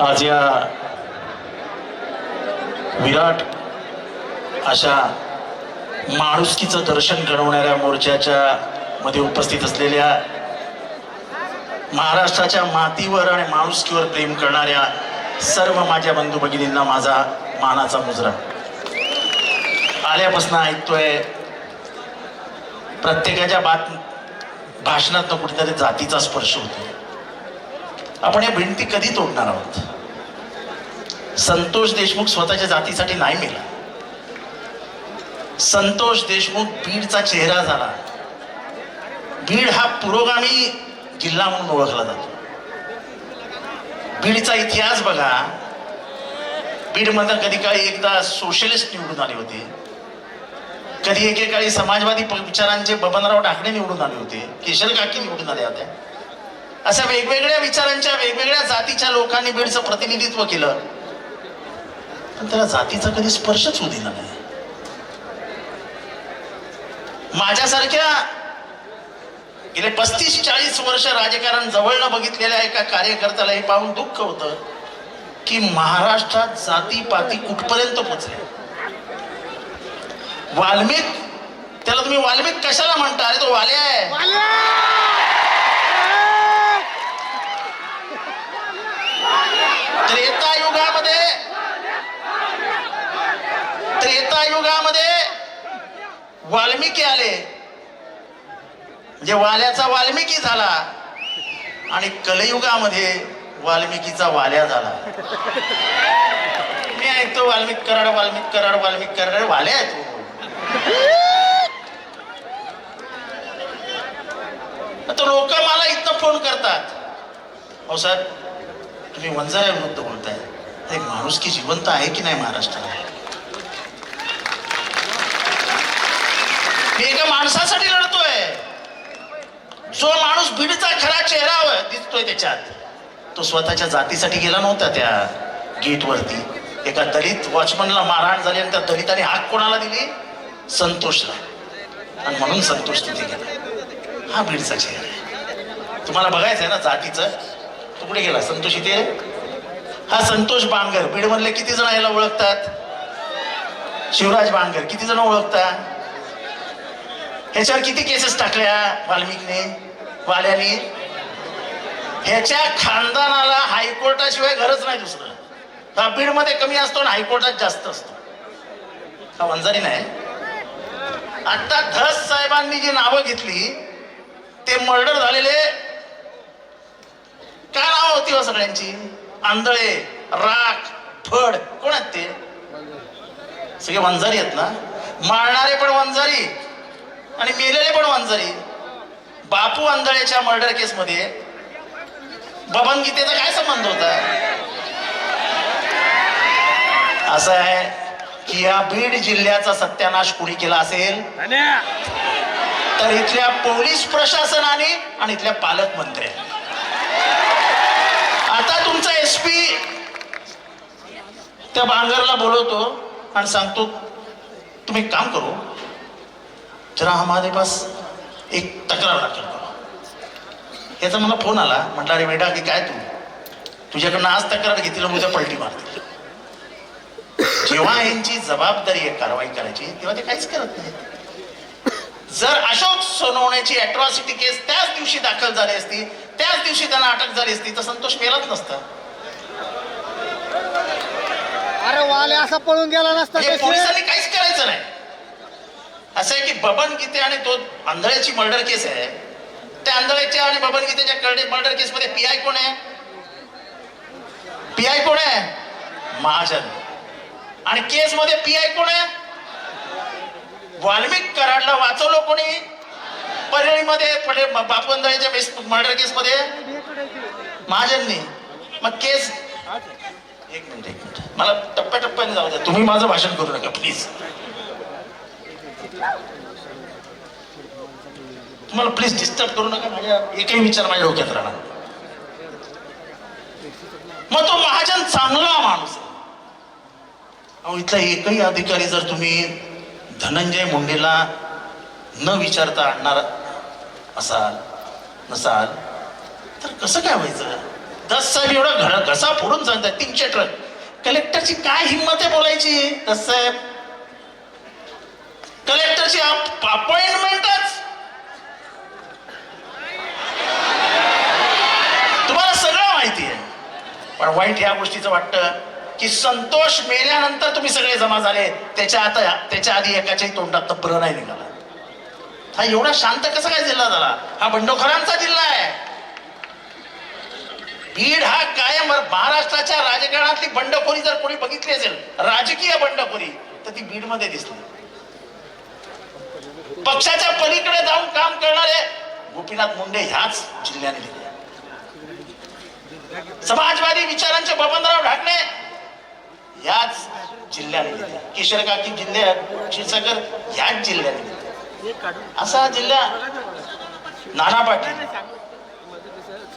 आज या विराट अशा माणुसकीचं दर्शन घडवणाऱ्या मोर्चाच्या मध्ये उपस्थित असलेल्या महाराष्ट्राच्या मातीवर आणि माणुसकीवर प्रेम करणाऱ्या सर्व माझ्या बंधू भगिनींना माझा मानाचा मुजरा. आल्यापासून ऐकतोय प्रत्येकाच्या बात भाषणात कुठेतरी जातीचा स्पर्श होतो आपण या भिंती कधी तोडणार आहोत? संतोष देशमुख स्वतःच्या जातीसाठी नाही मेला. संतोष देशमुख बीडचा चेहरा झाला. बीड हा पुरोगामी जिल्हा म्हणून ओळखला जातो. बीडचा इतिहास बघा. बीडमधनं कधी काळी एकदा सोशलिस्ट निवडून आले होते. कधी एकेकाळी समाजवादी विचारांचे बबनराव ढाकणे निवडून आले होते. केशर काकी निवडून आल्या होत्या. अशा वेगवेगळ्या विचारांच्या वेगवेगळ्या जातीच्या लोकांनी बीडचं प्रतिनिधित्व केलं. पण त्याला जातीचा कधी स्पर्शच होऊ दिला नाही. माझ्यासारख्या गेले पस्तीस चाळीस वर्ष राजकारण जवळनं बघितलेल्या एका कार्यकर्त्याला हे पाहून दुःख होतं की महाराष्ट्रात जाती पाती कुठपर्यंत पोचले वाल्मिक त्याला तुम्ही वाल्मिक कशाला म्हणता? अरे तो वाल्या आहे. त्रेता युगामध्ये त्रेता युगामध्ये वाल्मिकी आले. म्हणजे वाल्याचा वाल्मिकी झाला. आणि कलयुगामध्ये वाल्मिकीचा वाल्या झाला. मी ऐकतो वाल्मिक कराड वाल्मिक कराड वाल्मिक कराड वाल्या आहे तू तर लोक मला इथं फोन करतात. हो सर तुम्ही वंजाऱ्याविरुद्ध बोलताय. एक माणूस की जिवंत आहे की नाही महाराष्ट्राला? मी एका माणसासाठी लढतोय. जो माणूस बीडचा खरा चेहरा दिसतोय त्याच्यात. तो स्वतःच्या जातीसाठी गेला नव्हता त्या गेटवरती. एका दलित वॉचमनला मारहाण झाली आणि त्या दलिताने हाक कोणाला दिली? संतोषला. आणि म्हणून संतोष तिथे गेला. हा बीडचा चेहरा आहे. तुम्हाला बघायचं आहे ना जातीचं? तू कुठे गेला? संतोष इथे हा संतोष बांगर बीड मधले किती जण याला ओळखतात? शिवराज बांगर किती जण ओळखतात? ह्याच्यावर किती केसेस टाकल्या वाल्मिकने? वाल्याने ह्याच्या खानदानाला हायकोर्टाशिवाय गरज नाही दुसरं. हा बीडमध्ये कमी असतो आणि हायकोर्टात जास्त असतो. हा वंजारी नाही. आता धस साहेबांनी जी नावं घेतली ते मर्डर झालेले काय नाव होती हो सगळ्यांची? आंधळे राख फड. कोण आहेत ते? सगळे वंजारी आहेत ना? मारणारे पण वंजारी आणि मेलेले पण वंजारी. बापू आंधळेच्या मर्डर केस मध्ये बबन गीतेचा काय संबंध होता? असं आहे की या बीड जिल्ह्याचा सत्यानाश कुणी केला असेल? तर इथल्या पोलीस प्रशासनाने आणि इथल्या पालकमंत्र्यांनी आता तुमचा एस पी त्या बांगरला बोलवतो आणि सांगतो तुम्ही एक काम करू. जरा हमारे पास एक तक्रार दाखल करू. याचा मला फोन आला. म्हटलं अरे बेटा की काय तू? तुझ्याकडनं आज तक्रार घेतली उद्या पलटी मारतील जेव्हा यांची जबाबदारी आहे कारवाई करायची तेव्हा ते काहीच करत नाही जर अशोक सोनवण्याची अॅट्रॉसिटी केस त्याच दिवशी दाखल झाली असती त्याच दिवशी त्यांना अटक झाली असती तर संतोष मेलाच नसता. अरे वाले असा पळून गेला नसता म्हणजे? पोलिसांनी काहीच करायचं नाही. असं आहे की बबन गीते आणि तो आंधळ्याची मर्डर केस आहे. त्या आंधळ्याच्या आणि बबन गीतेच्या करडे मर्डर केस मध्ये पीआय कोण आहे? पीआय कोण आहे? महाजन. आणि केस मध्ये पीआय कोण आहे? वाल्मिक कराडला वाचवलं कोणी? परळीमध्ये पडे बापू आंधळ्याच्या मर्डर केस मध्ये महाजननी. मग केस एक मिनिट एक मिनिट. मला टप्प्याटप्प्याने जाऊ द्या. तुम्ही माझं भाषण करू नका प्लीज तुम्हाला प्लीज डिस्टर्ब करू नका. माझ्या एकही विचार माझ्या डोक्यात राहणार मग तो महाजन चांगला माणूस अहो इथला एकही अधिकारी जर तुम्ही धनंजय मुंडेला न विचारता आणणार असाल नसाल तर कसं काय व्हायचं? दस साहेब एवढा घड घसा फोडून सांगतात तीनशे ट्रक. कलेक्टरची काय हिंमत आहे बोलायची? दस साहेब. कलेक्टरची अपॉइंटमेंटच. तुम्हाला सगळं माहिती आहे. पण वाईट ह्या गोष्टीचं वाटतं की संतोष मेल्यानंतर तुम्ही सगळे जमा झाले. त्याच्या आता त्याच्या आधी एकाच्याही तोंडात प्र नाही निघाला. हा एवढा शांत कसा काय जिल्हा झाला? हा बंडखोरांचा जिल्हा आहे. बीड हा कायम महाराष्ट्राच्या राजकारणातली बंडखोरी जर कोणी बघितली असेल राजकीय बंडखोरी तर ती बीडमध्ये दिसली. पक्षाच्या पलीकडे जाऊन काम करणारे गोपीनाथ मुंडे ह्याच जिल्ह्याने दिले. समाजवादी विचारांचे बबनराव ढाकणे याच जिल्ह्याने दिले. किशोर काकी जिल्ह्यात क्षीरसागर ह्याच जिल्ह्याने दिले. असा जिल्हा नाना पाटील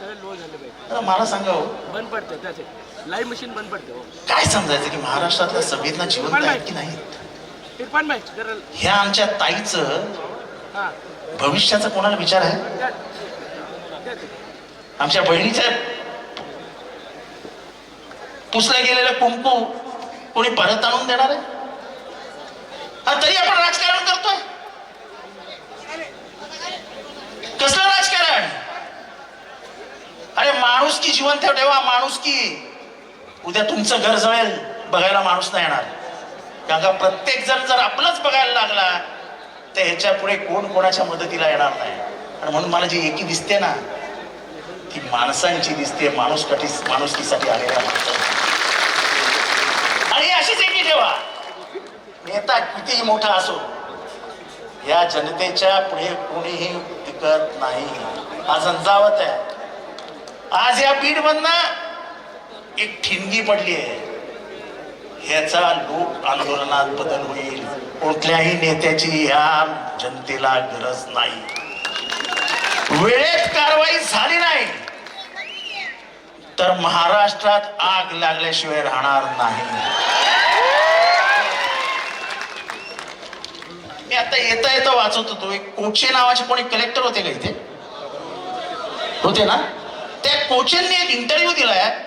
आता मला सांगा हो, बंद पडतं त्याचे लाईव्ह मशीन बंद पडतं हो. काय समजायचं की महाराष्ट्रातल्या संवेदना जिवंत आहेत की नाही इरफान भाई जरा ह्या आमच्या ताईचं हां. भविष्याचा कोणाला विचार आहे. आमच्या बहिणीच्या पुसलं गेलेलं कुंकू कोणी परत आणून देणार आहे? हा, तरी आपण राजकारण करतोय कसलं राजकारण माणुसकी माणूस की जिवंत ठेवा माणूस की उद्या तुमचं घर जळेल बघायला माणूस नाही येणार. कारण का प्रत्येक जण जर आपलंच बघायला लागला तर ह्याच्या पुढे कोण कोणाच्या मदतीला येणार नाही. आणि म्हणून मला जी एकी दिसते ना ती माणसांची दिसते माणूस कठी माणुसकीसाठी आलेल्या माणसांची. आणि अशीच एकी ठेवा. नेता कितीही मोठा असो या जनतेच्या पुढे कोणीही टिकत नाही. हा झंझावत आहे. आज या बीड मधनं एक ठिणगी पडली आहे. ह्याचा लोक आंदोलनात बदल होईल. कुठल्याही नेत्याची या जनतेला गरज नाही. वेळेत कारवाई झाली नाही. तर महाराष्ट्रात आग लागल्याशिवाय राहणार नाही. मी आता येता येता वाचत होतो. एक कोचे नावाचे कोणी कलेक्टर होते का इथे? होते ना? त्या एक इंटरव्ह्यू दिलाय.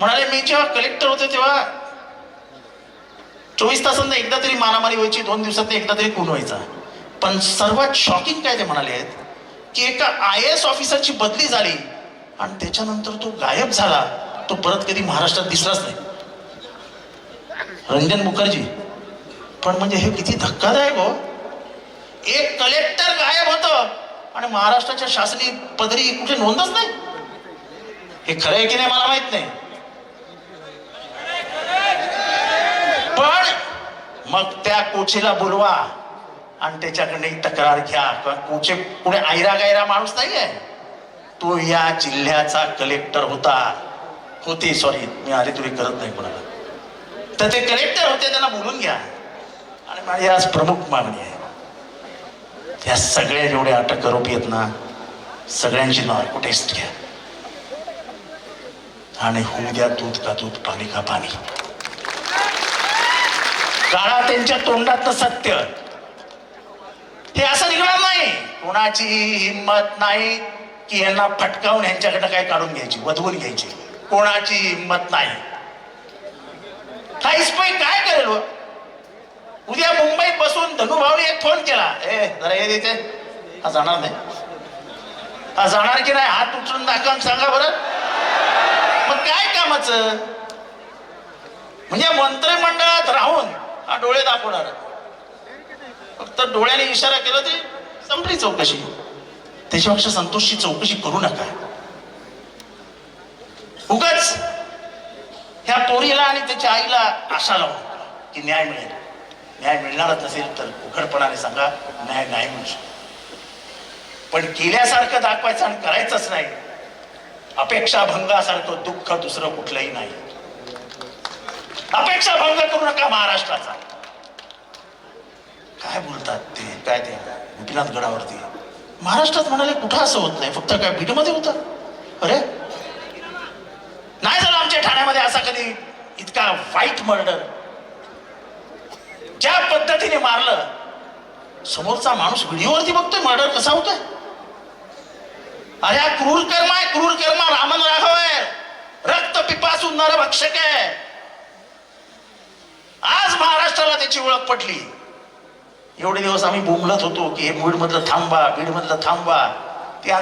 म्हणाले मी जेव्हा कलेक्टर होते तेव्हा चोवीस तासांना एकदा तरी मारामारी व्हायची दोन दिवसात एकदा तरी खून व्हायचा. पण सर्वात शॉकिंग काय ते म्हणाले आहेत की एका आय एस ऑफिसरची बदली झाली आणि त्याच्यानंतर तो गायब झाला. तो परत कधी महाराष्ट्रात दिसलाच नाही. रंजन मुखर्जी. पण म्हणजे हे किती धक्कादायक हो. एक कलेक्टर गायब होतं. आणि महाराष्ट्राच्या शासनी पदरी कुठे नोंदच नाही? हे खरं आहे की नाही मला माहीत नाही. पण मग त्या कोचेला बोलवा आणि त्याच्याकडे एक तक्रार घ्या. कारण कोचे पुढे आयरा गायरा माणूस नाही आहे. तो या जिल्ह्याचा कलेक्टर होता. होते सॉरी मी आले तुरी करत नाही कोणाला. तर ते कलेक्टर होते त्यांना बोलून घ्या. आणि माझी आज प्रमुख मागणी आहे. त्या सगळ्या जेवढ्या अटक आरोपी आहेत ना सगळ्यांची नाव टेस्ट घ्या. आणि होऊ द्या दूध का दूध पाणी का पाणी. काळा त्यांच्या तोंडात सत्य. हे असं निघणार नाही. कोणाची हिंमत नाही की यांना फटकावून यांच्याकडे काय काढून घ्यायची वधवून घ्यायची. कोणाची हिंमत नाही. काहीच पण काय करेल हो? उद्या मुंबईत बसून धनुभावने एक फोन केला. ए जरा हे देते हा जाणार नाही. हा जाणार की नाही हात उचलून दाखवून सांगा बरं. मग काय कामाचं? म्हणजे मंत्रिमंडळात राहून हा डोळे दाखवणार. फक्त डोळ्याने इशारा केला ते संपली चौकशी. त्याच्यापेक्षा संतोषची चौकशी करू नका. उगाच ह्या पोरीला आणि त्याच्या आईला आशा लावून की न्याय मिळेल. न्याय मिळणारच नसेल तर उघडपणाने सांगा न्याय नाही म्हणू शकतो. पण केल्यासारखं दाखवायचं आणि करायचंच नाही. अपेक्षा भंगासारखं दुःख दुसरं कुठलंही नाही. अपेक्षा भंग करू नका महाराष्ट्राचा. काय बोलतात ते? काय ते? गोपीनाथ गडावरती. महाराष्ट्रात म्हणाले कुठं असं होत नाही? फक्त काय बीडमध्ये होतं? अरे? नाही झालं आमच्या ठाण्यामध्ये असा कधी इतका वाईट मर्डर. ज्या पद्धतीने मारलं समोरचा माणूस व्हिडिओवरती बघतोय मर्डर कसा होतोय? अरे हा क्रूर कर्म आहे क्रूर कर्म रामन राघव आहे. रक्त पिपासून नरभक्षक आहे. आज महाराष्ट्राला त्याची ओळख पटली. एवढे दिवस आम्ही बोंबलत होतो की हे बीड मधलं थांबा बीड मधलं थांबा. ते